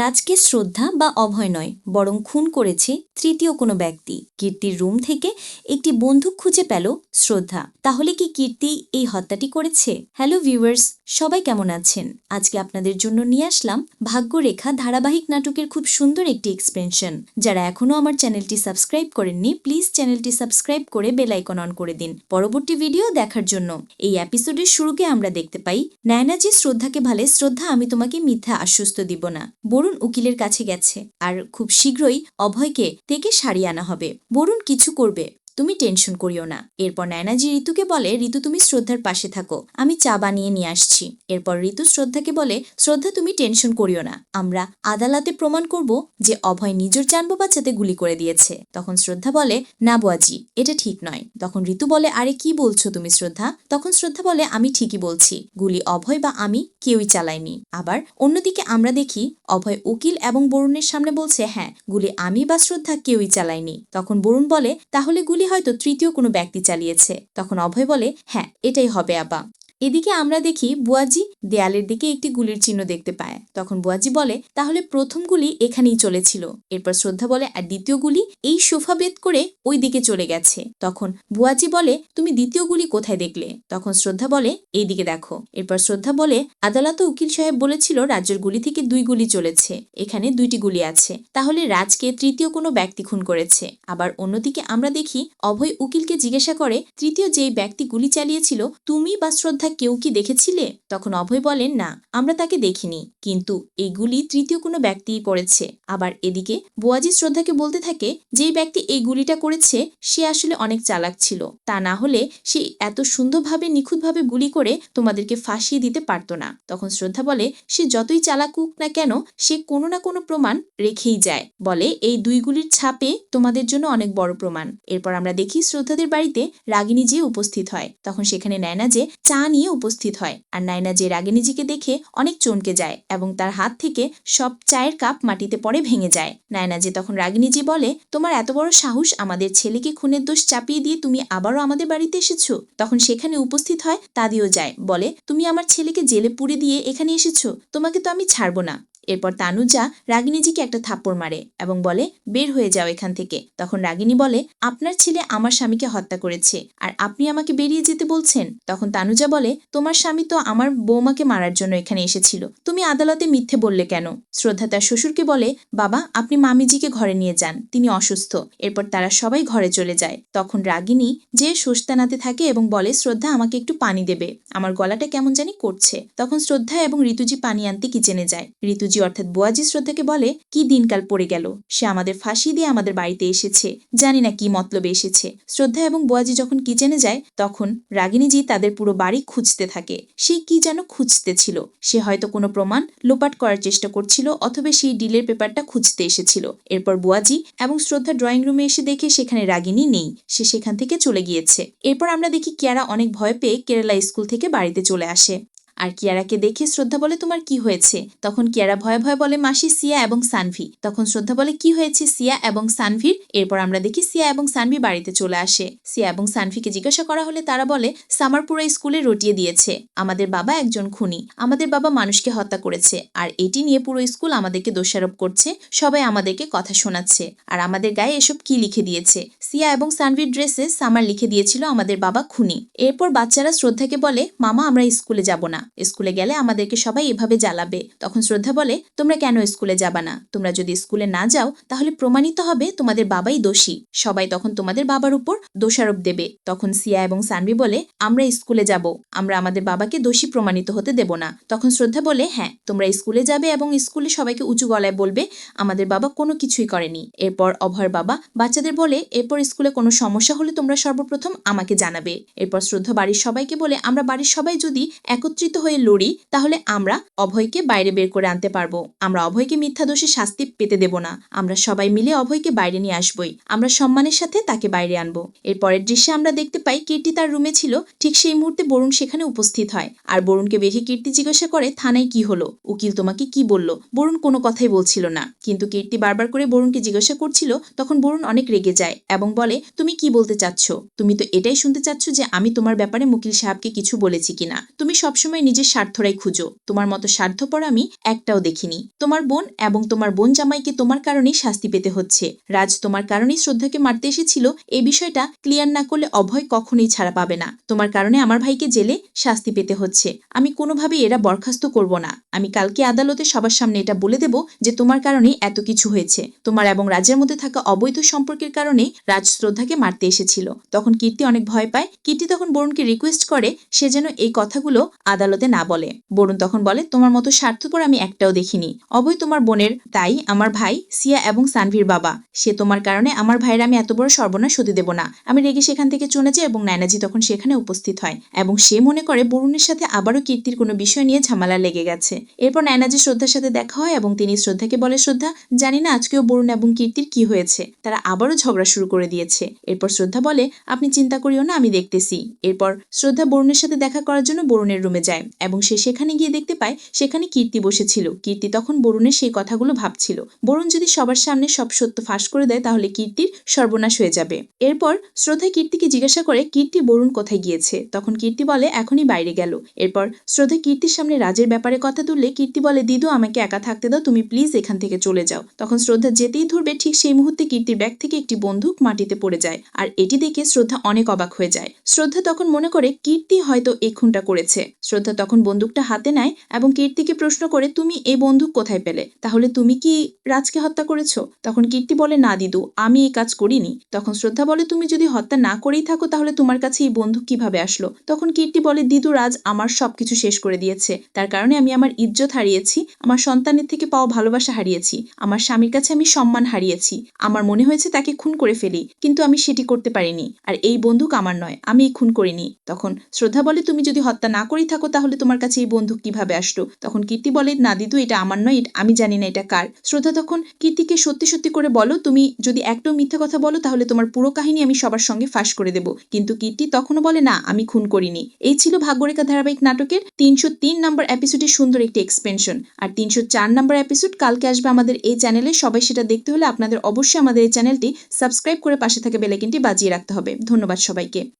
রাজকে শ্রদ্ধা বা অভয় নয়, বরং খুন করেছে তৃতীয় কোনো ব্যক্তি। কীর্তির রুম থেকে একটি বন্দুক খুঁজে পেল শ্রদ্ধা। তাহলে কি কীর্তি এই হত্যাটি করেছে? হ্যালো ভিউয়ার্স, সবাই কেমন আছেন? আজকে আপনাদের জন্য নিয়ে আসলাম ভাগ্যরেখা ধারাবাহিক নাটকের খুব সুন্দর একটি এক্সপেনশন যারা এখনও আমার চ্যানেলটি সাবস্ক্রাইব করেননি, প্লিজ চ্যানেলটি সাবস্ক্রাইব করে বেলাইকন অন করে দিন। পরবর্তী ভিডিও দেখার জন্য। এই এপিসোডের শুরুকে আমরা দেখতে পাই নায়নাজি শ্রদ্ধাকে ভালে, শ্রদ্ধা আমি তোমাকে মিথ্যা আশ্বস্ত দিব না। বরুণ উকিলের কাছে গেছে। আর খুব শীঘ্রই অভয়কে থেকে সারিয়ে আনা হবে। বরুণ কিছু করবে। তুমি টেনশন করিও না। এরপর নায়নাজি ঋতুকে বলে, ঋতু, তুমি শ্রদ্ধার পাশে থাকো। আমি চা বানিয়ে নিয়ে আসছি। এরপর ঋতু শ্রদ্ধাকে বলে, শ্রদ্ধা, তুমি টেনশন করিও না। আমরা আদালতে প্রমাণ করব যে অভয় নিজের যান বাঁচাতে গুলি করে দিয়েছে। তখন শ্রদ্ধা বলে, না বুয়াজি, এটা ঠিক নয়। তখন ঋতু বলে, আরে কি বলছো তুমি শ্রদ্ধা? তখন শ্রদ্ধা বলে, আমি ঠিকই বলছি। গুলি অভয় বা আমি কেউই চালাইনি। আবার অন্যদিকে আমরা দেখি, অভয় উকিল এবং বরুণের সামনে বলছে হ্যাঁ গুলি আমি বা শ্রদ্ধা কেউই চালাইনি। তখন বরুণ বলে, তাহলে গুলি হয়তো তৃতীয় কোনো ব্যক্তি চালিয়েছে। তখন অভয় বলে হ্যাঁ এটাই হবে আবা এদিকে আমরা দেখি বুয়াজি দেয়ালের দিকে একটি গুলির চিহ্ন দেখতে পায়। তখন বুয়াজি বলে, তাহলে প্রথম গুলি এখানেই চলেছিল। এরপর শ্রদ্ধা বলে, আর দ্বিতীয় গুলি এই সোফা বেদ করে ওই দিকে চলে গেছে। তখন বুয়াজি বলে, তুমি দ্বিতীয় গুলি কোথায় দেখলে? তখন শ্রদ্ধা বলে, এই দিকে দেখো। এরপর শ্রদ্ধা বলে, আদালত উকিল সাহেব বলেছিল রাজ্যের গুলি থেকে দুই গুলি চলেছে। এখানে দুইটি গুলি আছে। তাহলে রাজকে তৃতীয় কোনো ব্যক্তি খুন করেছে। আবার অন্যদিকে আমরা দেখি অভয় উকিলকে জিজ্ঞাসা করে, তৃতীয় যেই ব্যক্তি গুলি চালিয়েছিল, তুমি বা শ্রদ্ধা কেউ কি দেখেছিলে? তখন অভয় বলেন, না, আমরা তাকে দেখিনি। কিন্তু এইগুলি তৃতীয় কোনো ব্যক্তিই করেছে। আবার এদিকে বোয়াজি শ্রদ্ধাকে বলতে থাকে, যেই ব্যক্তি এই গুলিটা করেছে, সে আসলে অনেক চালাক ছিল। তা না হলে সে এত সুন্দরভাবে, নিখুঁতভাবে গুলি করে তোমাদেরকে ফাঁসিয়ে দিতে পারতো না। তখন শ্রদ্ধা বলে, সে যতই চালাকুক না কেন, সে কোনো না কোনো প্রমাণ রেখেই যায়। বলে, এই দুই গুলির ছাপে তোমাদের জন্য অনেক বড় প্রমাণ। এরপর আমরা দেখি শ্রদ্ধাদের বাড়িতে রাগিনী যে উপস্থিত হয়। তখন সেখানে নেয় না যে, চা নিয়ে উপস্থিত হয়। আর নায়না যে রাগে নিজেকে দেখে অনেক চমকে যায় এবং তার হাত থেকে সব চায়ের কাপ মাটিতে পড়ে ভেঙে যায়। নায়না যে তখন রাগিনীজি বলে, তোমার এত বড় সাহস, আমাদের ছেলেকে খুনের দোষ চাপিয়ে দিয়ে তুমি আবারও আমাদের বাড়িতে এসেছ? তখন সেখানে উপস্থিত হয় তাদিও যায়, বলে, তুমি আমার ছেলেকে জেলে পুড়ে দিয়ে এখানে এসেছ? তোমাকে তো আমি ছাড়বো না। এরপর তানুজা রাগিনীজিকে একটা থাপ্পড় মারে এবং বলে, বের হয়ে যাও এখান থেকে। তখন রাগিনী বলে, আপনার ছেলে আমার স্বামীকে হত্যা করেছে আর আপনি আমাকে বেরিয়ে যেতে বলছেন? তখন তানুজা বলে, তোমার স্বামী তো আমার বৌমাকে মারার জন্য এখানে এসেছিল। তুমি আদালতে মিথ্যে বললে কেন? শ্রদ্ধা তার শ্বশুরকে বলে, বাবা, আপনি মামিজিকে ঘরে নিয়ে যান, তিনি অসুস্থ। এরপর তারা সবাই ঘরে চলে যায়। তখন রাগিনী যে সুস্তানাতে থাকে এবং বলে, শ্রদ্ধা, আমাকে একটু পানি দেবে। আমার গলাটা কেমন জানি করছে। তখন শ্রদ্ধা এবং ঋতুজি পানি আনতে কিচেনে যায়। ঋতু ঋতুজি অর্থাৎ বুয়াজি শ্রদ্ধাকে বলে, কি দিনকাল পড়ে গেল। সে আমাদের ফাঁসি দিয়ে আমাদের বাড়িতে এসেছে। জানি না কি মতলবে এসেছে। শ্রদ্ধা এবং বুয়াজি যখন কিচেনে যায়, তখন রাগিনীজি তাদের পুরো বাড়ি খুঁজতে থাকে। সে কি যেন খুঁজতে ছিল। সে হয়তো কোনো প্রমাণ লোপাট করার চেষ্টা করছিল অথবা সেই ডিলের পেপারটা খুঁজতে এসেছিল। এরপর বুয়াজি এবং শ্রদ্ধা ড্রয়িং রুমে এসে দেখে সেখানে রাগিনী নেই। সে সেখান থেকে চলে গিয়েছে। এরপর আমরা দেখি কিয়ারা অনেক ভয় পেয়ে কেরালা স্কুল থেকে বাড়িতে চলে আসে। আর কিয়ারাকে দেখে শ্রদ্ধা বলে, তোমার কি হয়েছে? তখন কিয়ারা ভয়ে ভয়ে বলে, মাসি সিয়া এবং সানভি। তখন শ্রদ্ধা বলে, কি হয়েছে সিয়া এবং সানভির? এরপর আমরা দেখি সিয়া এবং সানভি বাড়িতে চলে আসে। সিয়া এবং সানভিকে জিজ্ঞাসা করা হলে তারা বলে সামারপুরা স্কুলে রটিয়ে দিয়েছে। আমাদের বাবা একজন খুনি। আমাদের বাবা মানুষকে হত্যা করেছে। আর এটি নিয়ে পুরো স্কুল আমাদেরকে দোষারোপ করছে। সবাই আমাদেরকে কথা শোনাচ্ছে। আর আমাদের গায়ে এসব কি লিখে দিয়েছে? সিয়া এবং সানভির ড্রেসে সামার লিখে দিয়েছিল আমাদের বাবা খুনি। এরপর বাচ্চারা শ্রদ্ধাকে বলে, মামা, আমরা স্কুলে যাব না। স্কুলে গেলে আমাদেরকে সবাই এভাবে জ্বালাবে। তখন শ্রদ্ধা বলে, তোমরা কেন স্কুলে যাবা না? তোমরা যদি স্কুলে না যাও, তাহলে প্রমাণিত হবে তোমাদের বাবাই দোষী। সবাই তখন তোমাদের বাবার উপর দোষারোপ দেবে। তখন সিয়া এবং সানভি বলে, আমরা স্কুলে যাব। আমরা আমাদের বাবাকে দোষী প্রমাণিত হতে দেব না। তখন শ্রদ্ধা বলে হ্যাঁ তোমরা স্কুলে যাবে এবং স্কুলে সবাইকে উঁচু গলায় বলবে, আমাদের বাবা কোনো কিছুই করেনি। এরপর অভয়ের বাবা বাচ্চাদের বলে, এরপর স্কুলে কোনো সমস্যা হলে তোমরা সর্বপ্রথম আমাকে জানাবে। এরপর শ্রদ্ধা বাড়ির সবাইকে বলে, আমরা বাড়ির সবাই যদি একত্রিত হয়ে লড়ি, তাহলে আমরা অভয়কে বাইরে বের করে আনতে পারব। আমরা অভয়কে মিথ্যা দোষে শাস্তি পেতে দেব না। আমরা সবাই মিলে অভয়কে বাইরে নিয়ে আসবই। আমরা সম্মানের সাথে তাকে বাইরে আনব। এর পরের দৃশ্যে আমরা দেখতে পাই, কীর্তি তার রুমে ছিল। ঠিক সেই মুহূর্তে বরুণ সেখানে উপস্থিত হয়। আর বরুণকে বেশি কীর্তি জিজ্ঞাসা করে, থানায় কি হলো? উকিল তোমাকে কি বলল? বরুণ কোনো কথাই বলছিল না। কিন্তু কীর্তি বারবার করে বরুণকে জিজ্ঞাসা করছিল, তখন বরুণ অনেক রেগে যায় এবং বলে, তুমি কি বলতে চাচ্ছ? তুমি তো এটাই শুনতে চাচ্ছ যে আমি তোমার ব্যাপারে মুকিল সাহেবকে কিছু বলেছি কিনা? তুমি সবসময় সবসময় নিজের স্বার্থরাই খুঁজো। তোমার মতো স্বার্থপর আমি একটাও দেখিনি। তোমার বোন এবং তোমার বোন জামাইকে তোমার কারণেই শাস্তি পেতে হচ্ছে। রাজ, তোমার কারণেই শ্রদ্ধাকে মারতে এসেছিল এই বিষয়টা ক্লিয়ার না করলে অভয় কখনোই ছাড়া পাবে না। তোমার কারণে আমার ভাইকে জেলে শাস্তি পেতে হচ্ছে। আমি কোনোভাবেই এরা বরখাস্ত করব না। আমি কালকে আদালতে সবার সামনে এটা বলে দেব যে তোমার কারণে এত কিছু হয়েছে। তোমার এবং রাজের মধ্যে থাকা অবৈধ সম্পর্কের কারণে রাজ শ্রদ্ধাকে মারতে এসেছিল। তখন কীর্তি অনেক ভয় পায়। কীর্তি তখন বরুণকে রিকোয়েস্ট করে, সে যেন এই কথাগুলো আদালতে না বলে। বরুণ তখন বলে, তোমার মতো স্বার্থপর আমি একটাও দেখিনি। অবৈ তোমার বোনের, তাই আমার ভাই, সিয়া এবং সানভীর বাবা। সে তোমার কারণে আমার ভাইয়ের আমি এত বড় সর্বনাশ হতে দেব না। আমি রেগে সেখান থেকে চলে যাই এবং নায়নাজি তখন সেখানে উপস্থিত হয়। এবং সে মনে করে বরুণের সাথে আবারও কীর্তির কোনো বিষয় নিয়ে ঝামেলা লেগে গেছে। এরপর নায়নাজি শ্রদ্ধার সাথে দেখা হয় এবং তিনি শ্রদ্ধাকে বলে, শ্রদ্ধা, জানি না আজকেও বরুণ এবং কীর্তির কি হয়েছে। তারা আবারও ঝগড়া শুরু করে দিয়েছে। এরপর শ্রদ্ধা বলে, আপনি চিন্তা করিও না, আমি দেখতেছি। এরপর শ্রদ্ধা বরুণের সাথে দেখা করার জন্য বরুণের রুমে যায়। এবং সে সেখানে গিয়ে দেখতে পায় সেখানে কীর্তি বসেছিল। কীর্তি তখন বরুণের সেই কথাগুলো ভাবছিল। বরুণ যদি সবার সামনে সব সত্য ফাঁস করে দেয় তাহলে কীর্তির সর্বনাশ হয়ে যাবে। এরপর শ্রদ্ধা কীর্তিকে জিজ্ঞাসা করে, কীর্তি, বরুণ কোথায় গিয়েছে? তখন কীর্তি বলে, এখনই বাইরে গেল। এরপর শ্রদ্ধা কীর্তির সামনে রাজের ব্যাপারে কথা তুললে কীর্তি বলে, দিদু, আমাকে একা থাকতে দাও, তুমি প্লিজ এখান থেকে চলে যাও। তখন শ্রদ্ধা যেতেই ধরবে, ঠিক সেই মুহূর্তে কীর্তির ব্যাগ থেকে একটি বন্দুক মাটিতে পড়ে যায় আর এটি দেখে শ্রদ্ধা অনেক অবাক হয়ে যায়। শ্রদ্ধা তখন মনে করে, কীর্তি হয়তো এই খুনটা করেছে। শ্রদ্ধা তখন বন্দুকটা হাতে নেয় এবং কীর্তিকে প্রশ্ন করে, তুমি এই বন্দুক কোথায় পেলে? তাহলে তুমি কি রাজকে হত্যা করেছ? তখন কীর্তি বলে, না দিদু, আমি এই কাজ করিনি। তখন শ্রদ্ধা বলে, তুমি যদি হত্যা না করেই থাকো, তাহলে তোমার কাছে এই বন্দুক কীভাবে আসলো? তখন কীর্তি বলে, দিদু, রাজ আমার সবকিছু শেষ করে দিয়েছে। তার কারণে আমি আমার ইজ্জত হারিয়েছি, আমার সন্তানের থেকে পাওয়া ভালোবাসা হারিয়েছি, আমার স্বামীর কাছে আমি সম্মান হারিয়েছি। আমার মনে হয়েছে তাকে খুন করে ফেলি, কিন্তু আমি সেটি করতে পারিনি। আর এই বন্দুক আমার নয়, আমি খুন করিনি। তখন শ্রদ্ধা বলে, তুমি যদি হত্যা না করেই থাকো তাহলে তোমার কাছে এই বন্দুক কীভাবে আসলো? তখন কীর্তি বলে, না দিদু, এটা আমার নয় আমি জানি না এটা কার। শ্রদ্ধা তখন কীর্তিকে সত্যি সত্যি করে বলো, তুমি যদি একটাও মিথ্যা কথা বলো, তাহলে তোমার পুরো কাহিনী আমি সবার সঙ্গে ফাঁস করে দেব। কিন্তু কীর্তি তখনও বলে, না, আমি খুন করিনি। এই ছিল ভাগ্যরেখা ধারাবাহিক নাটকের তিনশো তিন নম্বর এপিসোডের সুন্দর একটি এক্সপেনশন আর তিনশো চার নম্বর এপিসোড কালকে আসবে আমাদের এই চ্যানেলে। সবাই সেটা দেখতে হলে আপনাদের অবশ্যই আমাদের এই চ্যানেলটি সাবস্ক্রাইব করে পাশে থাকা বেলাইকিনটি বাজিয়ে রাখতে হবে। ধন্যবাদ সবাইকে।